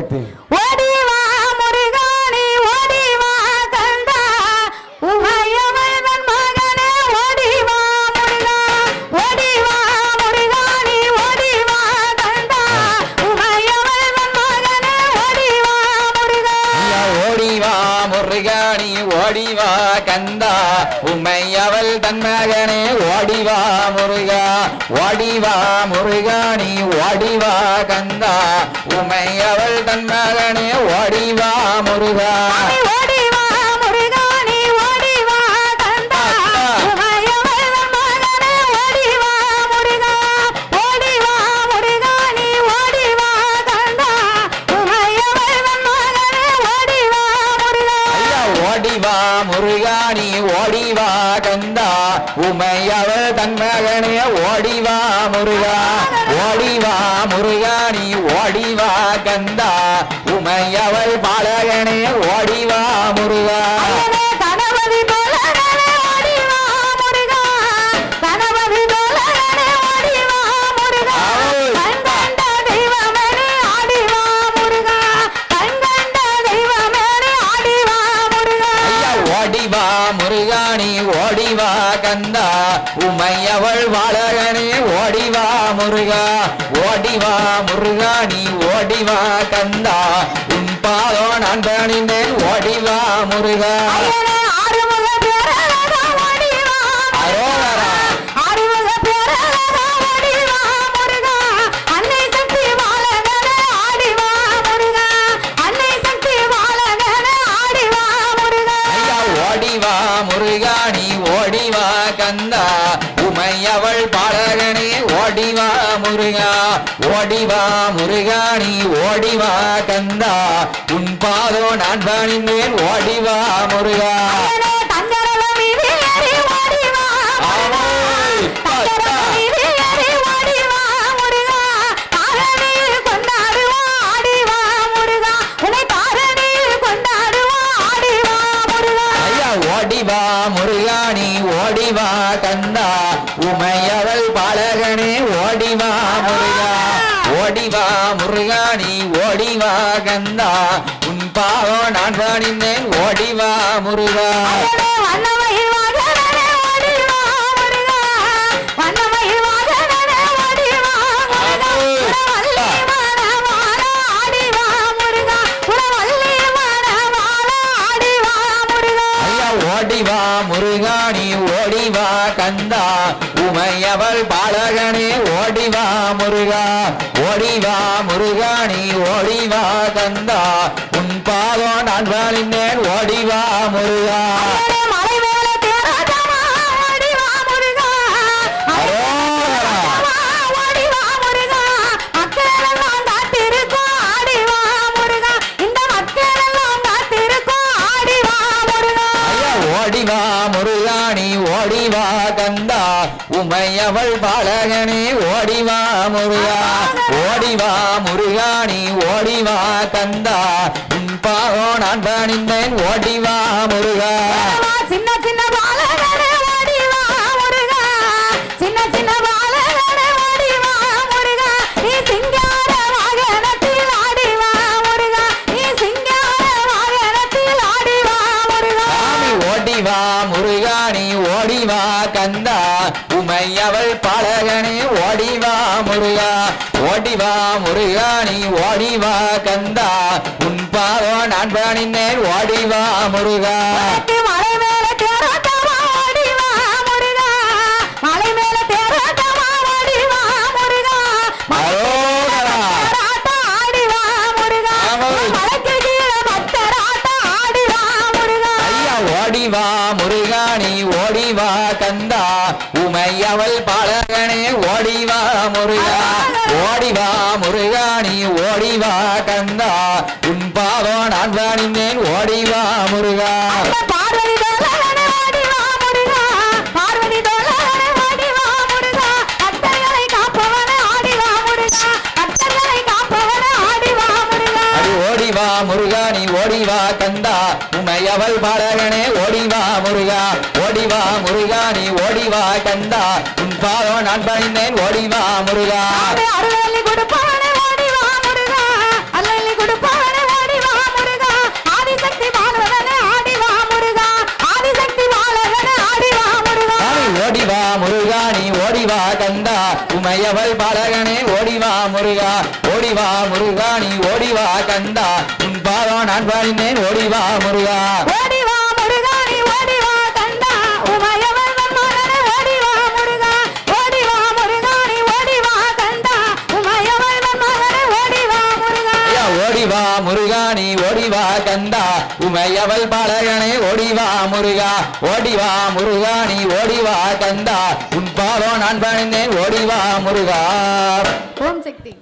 சக்தி உம்மை அவள் தன்மகனே ஓடிவா முருகா ஓடிவா முருகா நீ ஓடிவா கந்தா உம்மை அவள் தன்மகனே ஓடிவா முருகா. அவள் மகனே ஓடிவா முருகா ஓடிவா முருகா நீ ஓடிவா கந்தா. உமையவள் பாலகனே ஓடிவா முருகா. முருகா ஓடிவா முருகா நீ ஓடிவா கந்தா. உன் பாதோ நான் பணிந்தேன் ஓடிவா முருகா. ஓடிவா முருகாணி ஓடிவா கந்தா. உன் பாதோ நான் பணிந்தேன் ஓடிவா முருகா. ஓடிவா முருகா. ஏறி ஓடிவா முருகா. முருகா. முருகா. கந்தா. உமையவள் பாலகனே ஓடிவா முருகா. ஓடிவா கந்தா உன் பாவோ நான் பணிந்தேன் ஓடிவா முருகா. ஓடிவா முருகா. ஓடிவா கந்தா. உமையவள் பாலகனே ஓடிவா முருகா ஓடிவா முருகாணி ஓடிவா தந்தா உன் பாதம் நான் வாழ்ந்தேன் ஓடிவா முருகா. உமையவள் பாலகனே ஓடிவா முருகா. ஓடிவா முருகாணி ஓடிவா கந்தா. பாவோ நான் பணிந்தேன் ஓடிவா முருகா. ஓடிவா முருகா ஓடிவா முருகாணி ஓடிவா கந்தா. உன் பாவோ நான் பணிந்தேன் ஓடிவா முருகா. ஓடிவா முருகா. ஓடிவா முருகா. அரோகரா. தேராட்டம் ஆடிவா முருகா ஆடிவா முருகா ஐயா ஓடிவா முருகாணி ஓடிவா கந்தா உமையவள் பாலகனே ஓடிவா முருகா ஓடிவா முருகாணி ஓடிவா கந்தா உன் நான் பணிந்தேன் ஓடிவா முருகா ஓடிவா முருகா தோழனே ஓடிவா கொடுப்பாரோ நான் பயந்தேன் ஓடிவா முருகா. ஓடிவா முருகா. நீ ஓடிவா கந்தா. உமையவள் பாலகனே ஓடிவா முருகா. ஓடிவா முருகா நீ ஓடிவா கந்தா. உன் பாதம் நான் பாடினேன் ஓடிவா முருகா. உமையவள் பலகனை ஓடிவா முருகா ஓடிவா முருகா நீ ஓடிவா கந்தா உன் பாவம் நான் பணிந்தேன் ஓடிவா முருகா. ஓம் சக்தி.